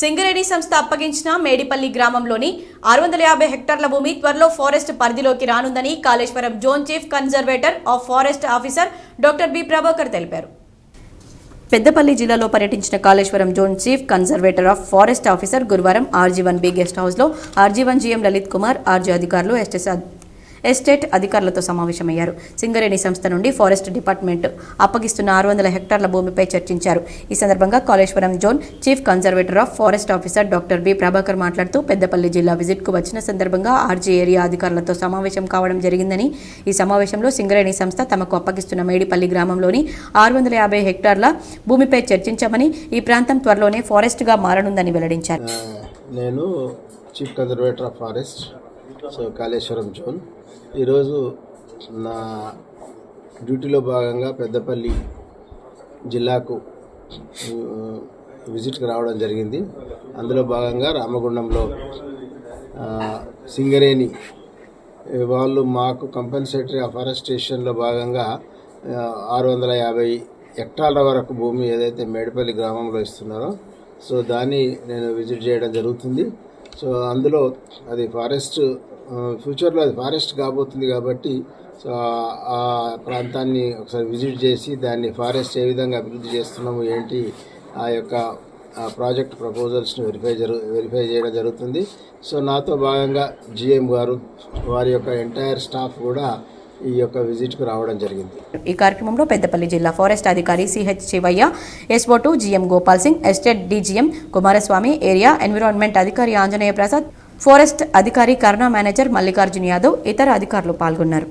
సింగరేణి సంస్థ అప్పగించిన మేడిపల్లి గ్రామంలోని ఆరు వందల యాభై హెక్టార్ల భూమి త్వరలో ఫారెస్ట్ పరిధిలోకి రానుందని Kaleshwaram zone chief conservator of forest officer doctor B Prabhakar తెలిపారు. పెద్దపల్లి జిల్లాలో పర్యటించిన Kaleshwaram zone chief conservator of forest officer గురువారం ఆర్జీ వన్ బి గెస్ట్ హౌస్లో RG one GM Lalit Kumar RG అధికారులు ఎస్టెస్ ఎస్టేట్ అధికారులతో సమావేశమయ్యారు. సింగరేణి సంస్థ నుండి ఫారెస్ట్ డిపార్ట్మెంట్ అప్పగిస్తున్న ఆరు వందల హెక్టార్ల భూమిపై చర్చించారు. ఈ సందర్భంగా Kaleshwaram zone chief conservator of forest officer doctor B Prabhakar మాట్లాడుతూ పెద్దపల్లి జిల్లా విజిట్కు వచ్చిన సందర్భంగా ఆర్జీ ఏరియా అధికారులతో సమావేశం కావడం జరిగిందని ఈ సమావేశంలో సింగరేణి సంస్థ తమకు అప్పగిస్తున్న మేడిపల్లి గ్రామంలోని ఆరు వందల యాభై హెక్టార్ల భూమిపై చర్చించామని ఈ ప్రాంతం త్వరలోనే ఫారెస్ట్గా మారనుందని వెల్లడించారు. నేను chief conservator of forest so Kaleshwaram zone. ఈరోజు నా డ్యూటీలో భాగంగా పెద్దపల్లి జిల్లాకు విజిట్కి రావడం జరిగింది. అందులో భాగంగా రామగుండంలో సింగరేణి వాళ్ళు మాకు కంపెన్సేటరీ అఫారెస్టేషన్లో భాగంగా ఆరు వందల యాభై హెక్టార్ల వరకు భూమి ఏదైతే మేడిపల్లి గ్రామంలో ఇస్తున్నారో సో దాన్ని నేను విజిట్ చేయడం జరుగుతుంది. సో అందులో అది ఫారెస్ట్ ఫ్యూచర్లో అది ఫారెస్ట్ కాబోతుంది కాబట్టి సో ఆ- ఆ ప్రాంతాన్ని ఒకసారి విజిట్ చేసి దాన్ని ఫారెస్ట్ ఏ విధంగా అభివృద్ధి చేస్తున్నాము ఏంటి ఆ యొక్క ఆ ప్రాజెక్ట్ ప్రపోజల్స్ని వెరిఫై జరు వెరిఫై చేయడం జరుగుతుంది. సో నాతో భాగంగా జిఎం గారు వారి యొక్క ఎంటైర్ స్టాఫ్ కూడా ఈ యొక్క విజిట్కు రావడం జరిగింది. ఈ కార్యక్రమంలో పెద్దపల్లి జిల్లా ఫారెస్ట్ అధికారి CH Shivaiah SO to GM Gopal Singh estate DGM Kumaraswamy area environment అధికారి ఆంజనేయ ప్రసాద్ ఫారెస్ట్ అధికారి కరుణా మేనేజర్ మల్లికార్జున యాదవ్ ఇతర అధికారులు పాల్గొన్నారు.